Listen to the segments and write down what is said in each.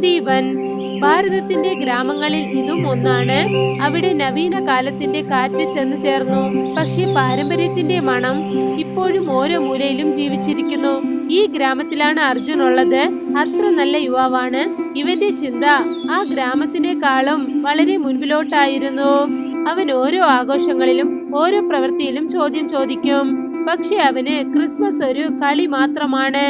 സുഗന്ധി വൻ ഭാരതത്തിന്റെ ഗ്രാമങ്ങളിൽ ഇതും ഒന്നാണ്. അവിടെ നവീന കാലത്തിന്റെ കാറ്റ് ചെന്ന് ചേർന്നു. പക്ഷേ പാരമ്പര്യത്തിന്റെ മണം ഇപ്പോഴും ഓരോ മൂലയിലും ജീവിച്ചിരിക്കുന്നു. ഈ ഗ്രാമത്തിലാണ് അർജുൻ ഉള്ളത്. അത്ര നല്ല യുവാവാണ്. ഇവന്റെ ചിന്ത ആ ഗ്രാമത്തിനേക്കാളും വളരെ മുൻപിലോട്ടായിരുന്നു. അവൻ ഓരോ ആഘോഷങ്ങളിലും ഓരോ പ്രവൃത്തിയിലും ചോദ്യം ചോദിക്കും. പക്ഷെ അവന് ക്രിസ്മസ് ഒരു കളി മാത്രമാണ്.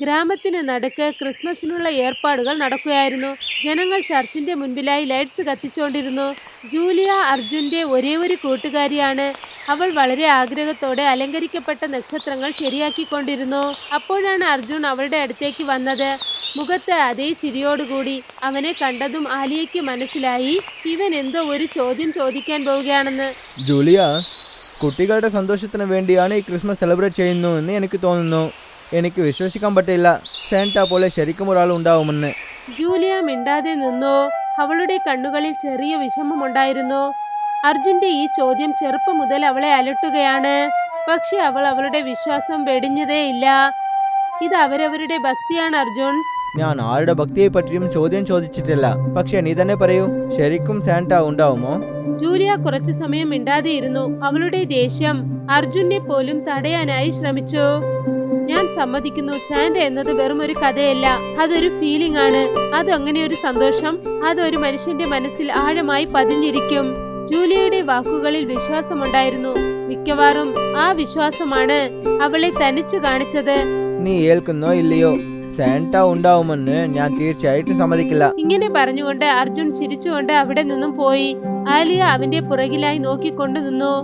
ഗ്രാമത്തിന് നടുക്ക് ക്രിസ്മസിനുള്ള ഏർപ്പാടുകൾ നടക്കുകയായിരുന്നു. ജനങ്ങൾ ചർച്ചിന്റെ മുൻപിലായി ലൈറ്റ്സ് കത്തിച്ചുകൊണ്ടിരുന്നു. ജൂലിയ അർജുന്റെ ഒരേ ഒരു കൂട്ടുകാരിയാണ്. അവൾ വളരെ ആഗ്രഹത്തോടെ അലങ്കരിക്കപ്പെട്ട നക്ഷത്രങ്ങൾ ശരിയാക്കിക്കൊണ്ടിരുന്നു. അപ്പോഴാണ് അർജുൻ അവളുടെ അടുത്തേക്ക് വന്നത്. മുഖത്ത് അതേ ചിരിയോടുകൂടി അവനെ കണ്ടതും ആലിയയ്ക്ക് മനസ്സിലായി ഇവൻ എന്തോ ഒരു ചോദ്യം ചോദിക്കാൻ പോവുകയാണെന്ന്. ജൂലിയ കുട്ടികളുടെ സന്തോഷത്തിന് വേണ്ടിയാണ് ഈ ക്രിസ്മസ് സെലിബ്രേറ്റ് ചെയ്യുന്നു എന്ന് എനിക്ക് തോന്നുന്നു. എനിക്ക് വിശ്വസിക്കാൻ പറ്റില്ല. സാന്റ പോലെ ശരിക്കും ഒരാൾ ഉണ്ടാവുമെന്ന്. ജൂലിയ മിണ്ടാതെ നിന്നു? അവളുടെ കണ്ണുകളിൽ ചെറിയ വിഷമമുണ്ടായിരുന്നു. അർജുന്റെ ഈ ചോദ്യം ചെറുപ്പം മുതൽ അവളെ അലട്ടുകയാണ്. പക്ഷെ അവൾ അവളുടെ വിശ്വാസം വെടിഞ്ഞതേയില്ല ഇത് അവരവരുടെ ഭക്തിയാണ് അർജുൻ. ഞാൻ ആരുടെ ഭക്തിയെ പറ്റിയും ചോദ്യം ചോദിച്ചിട്ടില്ല. പക്ഷെ നീ തന്നെ പറയൂ ശരിക്കും സാന്റ ഉണ്ടാവുമോ? ജൂലിയ കുറച്ചു സമയം മിണ്ടാതെയിരുന്നു അവളുടെ ദേഷ്യം അർജുനെ പോലും തടയാനായി ശ്രമിച്ചു. ഞാൻ സമ്മതിക്കുന്നു. സാന്റ എന്നത് വെറും ഒരു കഥയല്ല. അതൊരു ഫീലിംഗ് ആണ്. അതങ്ങനെ ഒരു സന്തോഷം. അതൊരു മനുഷ്യന്റെ മനസ്സിൽ ആഴമായി പതിഞ്ഞിരിക്കും. ജൂലിയയുടെ വാക്കുകളിൽ വിശ്വാസമുണ്ടായിരുന്നു. മിക്കവാറും ആ വിശ്വാസമാണ് അവളെ തനിച്ചു കാണിച്ചത്. നീ ഏൽക്കുന്നോ ഇല്ലയോ? സാന്റ ഉണ്ടാവുമെന്ന് ഞാൻ തീർച്ചയായിട്ടും സമ്മതിക്കില്ല. ഇങ്ങനെ പറഞ്ഞുകൊണ്ട് അർജുൻ ചിരിച്ചുകൊണ്ട് അവിടെ നിന്നും പോയി. ആലിയ അവന്റെ പുറകിലായി നോക്കിക്കൊണ്ടു നിന്നു.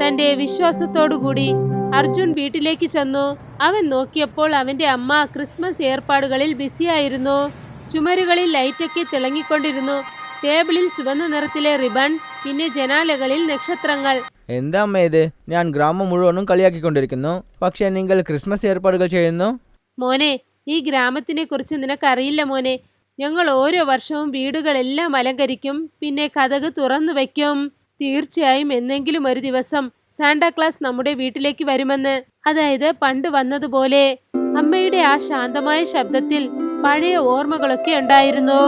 തന്റെ വിശ്വാസത്തോടുകൂടി അർജുൻ വീട്ടിലേക്ക് ചെന്നു. അവൻ നോക്കിയപ്പോൾ അവന്റെ അമ്മ ക്രിസ്മസ് ഏർപ്പാടുകളിൽ ബിസിയായിരുന്നു. ചുമരുകളിൽ ലൈറ്റൊക്കെ തിളങ്ങിക്കൊണ്ടിരുന്നു. ടേബിളിൽ ചുവന്ന നിറത്തിലെ റിബൺ പിന്നെ ജനാലകളിൽ നക്ഷത്രങ്ങൾ. എന്താ അമ്മ ഇത്? ഞാൻ ഗ്രാമം മുഴുവനും കളിയാക്കിക്കൊണ്ടിരിക്കുന്നു. പക്ഷേ നിങ്ങൾ ക്രിസ്മസ് ഏർപ്പാടുകൾ ചെയ്യുന്നു? മോനെ ഈ ഗ്രാമത്തിനെ കുറിച്ച് നിനക്കറിയില്ല മോനെ. ഞങ്ങൾ ഓരോ വർഷവും വീടുകളെല്ലാം അലങ്കരിക്കും പിന്നെ കഥക് തുറന്നു വയ്ക്കും. തീർച്ചയായും എന്നെങ്കിലും ഒരു ദിവസം സാന്റാക്ലാസ് നമ്മുടെ വീട്ടിലേക്ക് വരുമെന്ന്. അതായത് പണ്ട് വന്നതുപോലെ അമ്മയുടെ ആ ശാന്തമായ ശബ്ദത്തിൽ പഴയ ഓർമ്മകളൊക്കെ ഉണ്ടായിരുന്നു.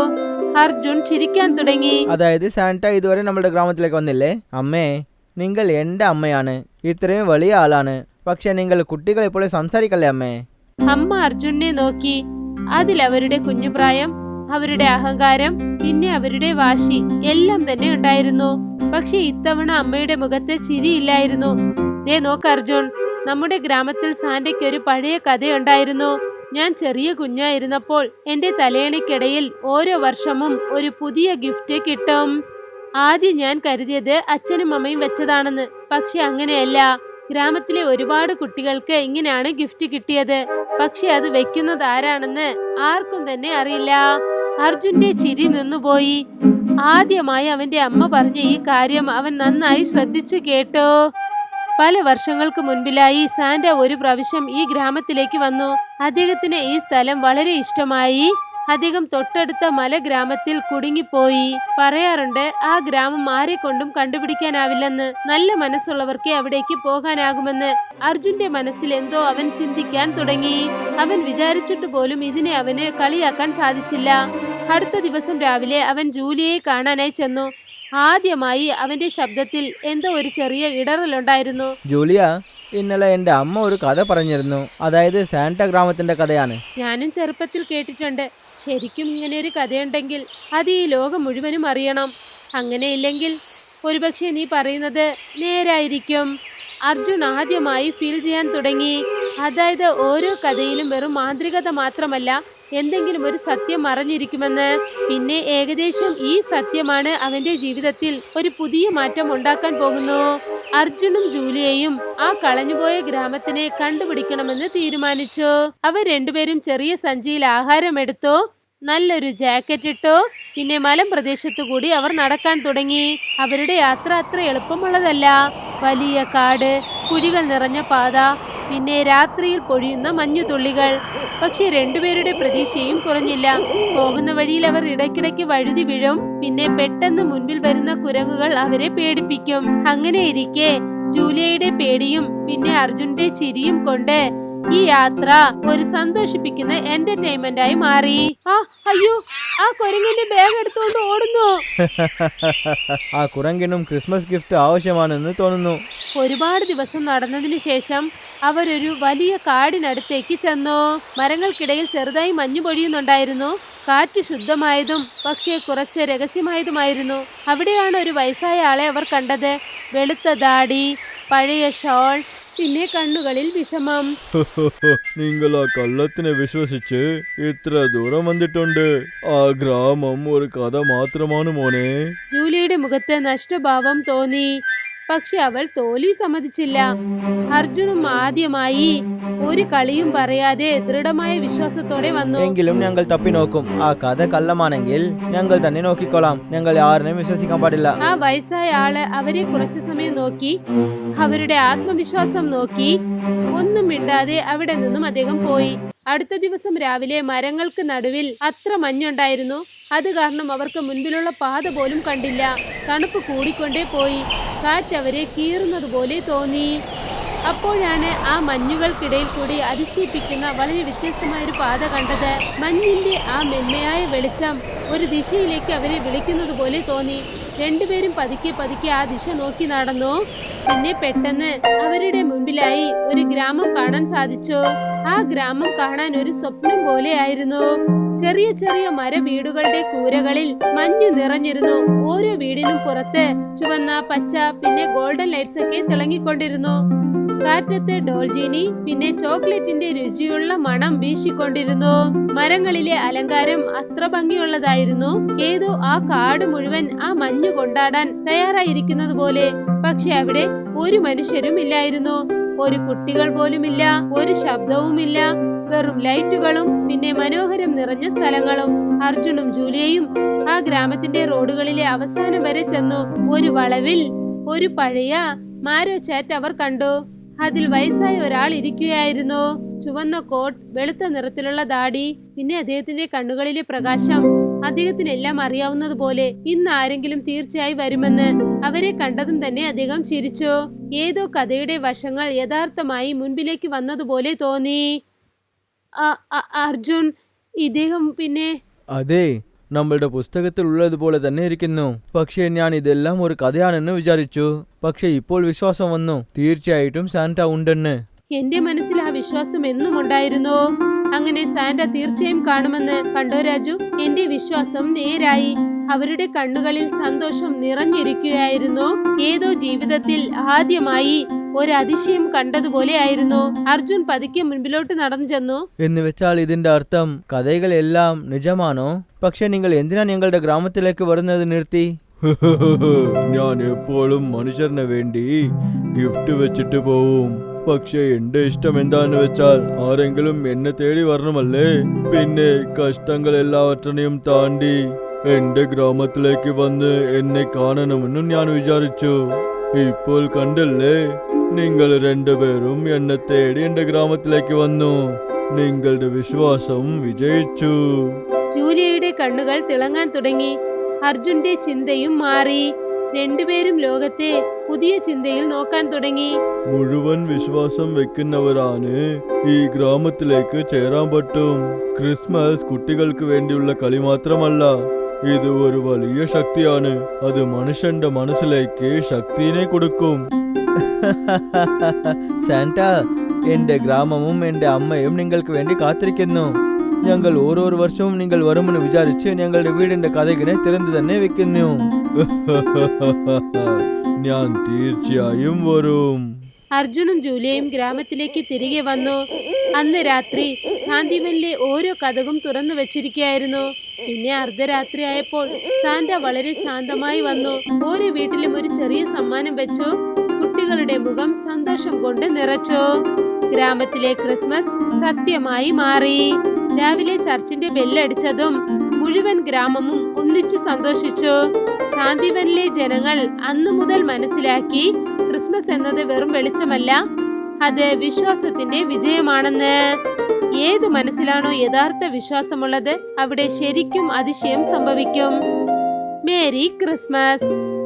അർജുൻ ചിരിക്കാൻ തുടങ്ങി. അതായത് സാന്റ ഇതുവരെ നമ്മുടെ ഗ്രാമത്തിലേക്ക് വന്നില്ലേ? അമ്മേ നിങ്ങൾ എന്റെ അമ്മയാണ്. ഇത്രയും വലിയ ആളാണ്. പക്ഷെ നിങ്ങൾ കുട്ടികളെ പോലെ സംസാരിക്കല്ലേ അമ്മേ? അമ്മ അർജുനെ നോക്കി. അതിൽ അവരുടെ കുഞ്ഞുപ്രായം അവരുടെ അഹങ്കാരം പിന്നെ അവരുടെ വാശി എല്ലാം തന്നെ ഉണ്ടായിരുന്നു. പക്ഷെ ഇത്തവണ അമ്മയുടെ മുഖത്തെ ചിരിയില്ലായിരുന്നു. ദേ നോക്ക് അർജുൻ. നമ്മുടെ ഗ്രാമത്തിൽ സാന്റയ്ക്ക് ഒരു പഴയ കഥയുണ്ടായിരുന്നു. ഞാൻ ചെറിയ കുഞ്ഞായിരുന്നപ്പോൾ എന്റെ തലയണയ്ക്കിടയിൽ ഓരോ വർഷവും ഒരു പുതിയ ഗിഫ്റ്റ് കിട്ടും. ആദ്യം ഞാൻ കരുതിയത് അച്ഛനും അമ്മയും വെച്ചതാണെന്ന്. പക്ഷെ അങ്ങനെയല്ല. ഗ്രാമത്തിലെ ഒരുപാട് കുട്ടികൾക്ക് ഇങ്ങനെയാണ് ഗിഫ്റ്റ് കിട്ടിയത്. പക്ഷെ അത് വെക്കുന്നത് ആരാണെന്ന് ആർക്കും തന്നെ അറിയില്ല. അർജുന്റെ ചിരി നിന്നുപോയി. ആദ്യമായി അവന്റെ അമ്മ പറഞ്ഞ ഈ കാര്യം അവൻ നന്നായി ശ്രദ്ധിച്ചു കേട്ടു. പല വർഷങ്ങൾക്ക് മുൻപിലായി സാന്റ ഒരു പ്രാവശ്യം ഈ ഗ്രാമത്തിലേക്ക് വന്നു. അദ്ദേഹത്തിന് ഈ സ്ഥലം വളരെ ഇഷ്ടമായി. അദ്ദേഹം തൊട്ടടുത്ത മല ഗ്രാമത്തിൽ കുടുങ്ങിപ്പോയി. പറയാറുണ്ട് ആ ഗ്രാമം ആരെ കൊണ്ടും കണ്ടുപിടിക്കാനാവില്ലെന്ന്. നല്ല മനസ്സുള്ളവർക്കേ അവിടേക്ക് പോകാനാകുമെന്ന്. അർജുന്റെ മനസ്സിൽ എന്തോ അവൻ ചിന്തിക്കാൻ തുടങ്ങി. അവൻ വിചാരിച്ചിട്ട് പോലും ഇതിനെ അവന് കളിയാക്കാൻ സാധിച്ചില്ല. അടുത്ത ദിവസം രാവിലെ അവൻ ജൂലിയെ കാണാനായി ചെന്നു. ആദ്യമായി അവന്റെ ശബ്ദത്തിൽ എന്തോ ഒരു ചെറിയ ഇടറലുണ്ടായിരുന്നു. ജൂലിയ ഇന്നലെ എന്റെ അമ്മ ഒരു കഥ പറഞ്ഞിരുന്നു. അതായത് സാന്റ ഗ്രാമത്തിന്റെ കഥയാണ്. ഞാനും ചെറുപ്പത്തിൽ കേട്ടിട്ടുണ്ട്. ശരിക്കും ഇങ്ങനെ ഒരു കഥയുണ്ടെങ്കിൽ അത് ഈ ലോകം മുഴുവനും അറിയണം. അങ്ങനെയില്ലെങ്കിൽ ഒരുപക്ഷെ നീ പറയുന്നത് നേരായിരിക്കും. അർജുൻ ആദ്യമായി ഫീൽ ചെയ്യാൻ തുടങ്ങി. അതായത് ഓരോ കഥയിലും വെറും മാന്ത്രികത മാത്രമല്ല എന്തെങ്കിലും ഒരു സത്യം മറഞ്ഞിരിക്കുമെന്ന് പിന്നെ ഏകദേശം ഈ സത്യമാണ് അവന്റെ ജീവിതത്തിൽ ഒരു പുതിയ മാറ്റം ഉണ്ടാക്കാൻ പോകുന്നു. അർജുനും ജൂലിയയും ആ കളഞ്ഞുപോയ ഗ്രാമത്തിനെ കണ്ടുപിടിക്കണമെന്ന് തീരുമാനിച്ചു. അവർ രണ്ടുപേരും ചെറിയ സഞ്ചിയിൽ ആഹാരം എടുത്തു. നല്ലൊരു ജാക്കറ്റ് ഇട്ടു. പിന്നെ മലമ്പ്രദേശത്തു കൂടി അവർ നടക്കാൻ തുടങ്ങി. അവരുടെ യാത്ര അത്ര എളുപ്പമുള്ളതല്ല. വലിയ കാട് കുഴികൾ നിറഞ്ഞ പാത പിന്നെ രാത്രിയിൽ പൊഴിയുന്ന മഞ്ഞുതുള്ളികൾ പക്ഷെ രണ്ടുപേരുടെ പ്രതീക്ഷയും കുറഞ്ഞില്ല. പോകുന്ന വഴിയിൽ അവർ ഇടയ്ക്കിടയ്ക്ക് വഴുതി വീഴും. പിന്നെ പെട്ടെന്ന് മുൻപിൽ വരുന്ന കുരങ്ങുകൾ അവരെ പേടിപ്പിക്കും. അങ്ങനെ ഇരിക്കെ ജൂലിയയുടെ പേടിയും പിന്നെ അർജുന്റെ ചിരിയും കൊണ്ട് ഈ യാത്ര ഒരു സന്തോഷിപ്പിക്കുന്ന എന്റർടൈൻമെന്റ് ആയി മാറി. ആ അയ്യോ ആ കുരങ്ങിന്റെ ബാഗ് എടുത്തുകൊണ്ട് ഓടുന്നു. ആ കുരങ്ങിനും ക്രിസ്മസ് ഗിഫ്റ്റ് ആവശ്യമാണെന്ന് തോന്നുന്നു. ഒരുപാട് ദിവസം നടന്നതിന് ശേഷം അവരൊരു വലിയ കാടിനടുത്തേക്ക് ചെന്നു. മരങ്ങൾക്കിടയിൽ ചെറുതായി മഞ്ഞു പൊഴിയുന്നുണ്ടായിരുന്നു. കാറ്റ് ശുദ്ധമായതും പക്ഷേ കുറച്ച് രഹസ്യമായതുമായിരുന്നു. അവിടെയാണ് ഒരു വയസ്സായ ആളെ അവർ കണ്ടത്. വെളുത്ത ദാടി പഴയ ഷോൾ പിന്നെ കണ്ണുകളിൽ വിഷമം. നിങ്ങൾ ആ കള്ളത്തിനെ വിശ്വസിച്ച് ഇത്ര ദൂരം വന്നിട്ടുണ്ട്. ആ ഗ്രാമം ഒരു കഥ മാത്രമാണ് മോനെ. ജൂലിയുടെ മുഖത്ത് നഷ്ടഭാവം തോന്നി. പക്ഷെ അവൾ തോൽവി സമ്മതിച്ചില്ല. അർജുനും ആദ്യമായി ഒരു കളിയും പറയാതെ ദൃഢമായ വിശ്വാസത്തോടെ വന്നു. എങ്കിലും ഞങ്ങൾ തപ്പി നോക്കും. ആ കഥ കള്ളമാണെങ്കിൽ ഞങ്ങൾ തന്നെ നോക്കിക്കൊള്ളാം. ഞങ്ങൾ ആരെയും വിശ്വസിക്കാൻ പാടില്ല. ആ വയസ്സായ ആൾ അവരെ കുറച്ചു സമയം നോക്കി അവരുടെ ആത്മവിശ്വാസം നോക്കി ഒന്നും മിണ്ടാതെ അവിടെ നിന്നും അദ്ദേഹം പോയി. അടുത്ത ദിവസം രാവിലെ മരങ്ങൾക്ക് നടുവിൽ അത്ര മഞ്ഞുണ്ടായിരുന്നു. അത് കാരണം അവർക്ക് മുൻപിലുള്ള പാത പോലും കണ്ടില്ല. തണുപ്പ് കൂടിക്കൊണ്ടേ പോയി. കാറ്റ് അവരെ കീറുന്നത് പോലെ തോന്നി. അപ്പോഴാണ് ആ മഞ്ഞുകൾക്കിടയിൽ കൂടി അതിശയിപ്പിക്കുന്ന വളരെ വ്യത്യസ്തമായ ഒരു പാത കണ്ടത്. മഞ്ഞിന്റെ ആ മെന്മയായ വെളിച്ചം ഒരു ദിശയിലേക്ക് അവരെ വിളിക്കുന്നത് പോലെ തോന്നി. രണ്ടുപേരും പതുക്കെ പതുക്കെ ആ ദിശ നോക്കി നടന്നു. പിന്നെ പെട്ടെന്ന് അവരുടെ മുമ്പിലായി ഒരു ഗ്രാമം കാണാൻ സാധിച്ചു. ആ ഗ്രാമം കാണാൻ ഒരു സ്വപ്നം പോലെയായിരുന്നു ചെറിയ ചെറിയ മര വീടുകളുടെ കൂരകളിൽ മഞ്ഞ് നിറഞ്ഞിരുന്നു. ഓരോ വീടിനും പുറത്ത് ചുവന്ന പച്ച പിന്നെ ഗോൾഡൻ ലൈറ്റ്സ് ഒക്കെ തിളങ്ങിക്കൊണ്ടിരുന്നു. കാറ്റത്തെ ഡോൾജീനി പിന്നെ ചോക്ലേറ്റിന്റെ രുചിയുള്ള മണം വീശിക്കൊണ്ടിരുന്നു. മരങ്ങളിലെ അലങ്കാരം അത്ര ഭംഗിയുള്ളതായിരുന്നു. ഏതോ ആ കാട് മുഴുവൻ ആ മഞ്ഞ് കൊണ്ടാടാൻ തയ്യാറായിരിക്കുന്നത് പോലെ പക്ഷെ അവിടെ ഒരു മനുഷ്യരും ഇല്ലായിരുന്നു. ഒരു കുട്ടികൾ പോലുമില്ല ഒരു ശബ്ദവുമില്ല. വെറും ലൈറ്റുകളും പിന്നെ മനോഹരം നിറഞ്ഞ സ്ഥലങ്ങളും. അർജുനും ജൂലിയയും ആ ഗ്രാമത്തിന്റെ റോഡുകളിലെ അവസാനം വരെ ചെന്നു. ഒരു വളവിൽ ഒരു പഴയ മാരോ ചാറ്റ് അവർ കണ്ടു. അതിൽ വയസ്സായ ഒരാൾ ഇരിക്കുകയായിരുന്നു. ചുവന്ന കോട്ട് വെളുത്ത നിറത്തിലുള്ള ദാടി പിന്നെ അദ്ദേഹത്തിന്റെ കണ്ണുകളിലെ പ്രകാശം. അദ്ദേഹത്തിന് എല്ലാം അറിയാവുന്നതുപോലെ ഇന്ന് ആരെങ്കിലും തീർച്ചയായി വരുമെന്ന് അവരെ കണ്ടതും തന്നെ അദ്ദേഹം ചിരിച്ചു. ഏതോ കഥയുടെ വശങ്ങൾ യഥാർത്ഥമായി മുൻപിലേക്ക് വന്നതുപോലെ തോന്നി. അർജുൻ ഇദ്ദേഹം പിന്നെ അതെ നമ്മളുടെ പുസ്തകത്തിൽ ഉള്ളതുപോലെ തന്നെ ഇരിക്കുന്നു. പക്ഷേ ഞാൻ ഇതെല്ലാം ഒരു കഥയാണെന്ന് വിചാരിച്ചു. പക്ഷേ ഇപ്പോൾ വിശ്വാസം വന്നു. തീർച്ചയായിട്ടും സാന്റ ഉണ്ടെന്ന്. എന്റെ മനസ്സിൽ ആ വിശ്വാസം എന്നും ഉണ്ടായിരുന്നു. അങ്ങനെ സാന്റ തീർച്ചയായും കാണുമെന്ന് കണ്ടോ രാജു? എന്റെ വിശ്വാസം നേരായി. അവരുടെ കണ്ണുകളിൽ സന്തോഷം നിറഞ്ഞിരിക്കുകയായിരുന്നു. ഏതോ ജീവിതത്തിൽ ആദ്യമായി ഒരു അതിശയം കണ്ടതുപോലെ ആയിരുന്നു അർജുൻ പതുക്കെ മുൻപിലോട്ട് നടന്നു ചെന്നു. എന്ന് വെച്ചാൽ ഇതിന്റെ അർത്ഥം കഥകളെല്ലാം നിജമാണോ? പക്ഷെ നിങ്ങൾ എന്തിനാ ഞങ്ങളുടെ ഗ്രാമത്തിലേക്ക് വരുന്നത് നിർത്തി? ഞാൻ എപ്പോഴും മനുഷ്യന് വേണ്ടി ഗിഫ്റ്റ് വെച്ചിട്ട് പോവും. പക്ഷെ എന്റെ ഇഷ്ടം എന്താന്ന് വെച്ചാൽ ആരെങ്കിലും എന്നെ തേടി വരണമല്ലേ? പിന്നെ കഷ്ടങ്ങൾ എല്ലാവറ്റനെയും താണ്ടി എന്റെ ഗ്രാമത്തിലേക്ക് വന്ന് എന്നെ കാണണമെന്നും ഞാൻ വിചാരിച്ചു. ഇപ്പോൾ കണ്ടല്ലേ? നിങ്ങൾ രണ്ടുപേരും എന്നെ തേടി എന്റെ ഗ്രാമത്തിലേക്ക് വന്നു. നിങ്ങളുടെ വിശ്വാസം വിജയിച്ചു. ജൂലിയയുടെ കണ്ണുകൾ തിളങ്ങാൻ തുടങ്ങി. അർജുന്റെ ചിന്തയും മാറി. രണ്ടുപേരും ലോകത്തെ പുതിയ ചിന്തയിൽ നോക്കാൻ തുടങ്ങി. മുഴുവൻ വിശ്വാസം വെക്കുന്നവരാണ് ഈ ഗ്രാമത്തിലേക്ക് ചേരാൻ പറ്റും. ക്രിസ്മസ് കുട്ടികൾക്ക് വേണ്ടിയുള്ള കളി മാത്രമല്ല ഇത് ഒരു വലിയ ശക്തിയാണ്. അത് മനുഷ്യന്റെ മനസ്സിലേക്ക് ശക്തിനെ കൊടുക്കും. സാന്റ എന്റെ ഗ്രാമവും എന്റെ അമ്മയും നിങ്ങൾക്ക് വേണ്ടി കാത്തിരിക്കുന്നു. ഞങ്ങൾ ഓരോ വർഷവും നിങ്ങൾ വരുമെന്ന് വിചാരിച്ച് ഞങ്ങളുടെ വീടിന്റെ കഥകിനെ തിരഞ്ഞു തന്നെ വെക്കുന്നു. ഞാൻ തീർച്ചയായും വരും. അർജുനും ജൂലിയയും ഗ്രാമത്തിലേക്ക് തിരികെ വന്നു. അന്ന് രാത്രി ശാന്തിവനിലെ ഓരോ കഥകും തുറന്നു വെച്ചിരിക്കുകയായിരുന്നു. പിന്നെ അർദ്ധരാത്രി ആയപ്പോൾ സാന്റ വളരെ ശാന്തമായി വന്നു. ഓരോ വീട്ടിലും ഒരു ചെറിയ സമ്മാനം വെച്ചു. കുട്ടികളുടെ മുഖം സന്തോഷം കൊണ്ട് നിറച്ചു. ഗ്രാമത്തിലെ ക്രിസ്മസ് സത്യമായി മാറി. രാവിലെ ചർച്ചിന്റെ ബെല്ലടിച്ചതും മുഴുവൻ ഗ്രാമവും ഒന്നിച്ചു സന്തോഷിച്ചു. ശാന്തിവനിലെ ജനങ്ങൾ അന്നു മുതൽ മനസ്സിലാക്കി ക്രിസ്മസ് എന്നത് വെറും വെളിച്ചമല്ല അത് വിശ്വാസത്തിന്റെ വിജയമാണെന്ന്. ഏത് മനസ്സിലാണോ യഥാർത്ഥ വിശ്വാസമുള്ളത് അവിടെ ശരിക്കും അതിശയം സംഭവിക്കും. Merry Christmas.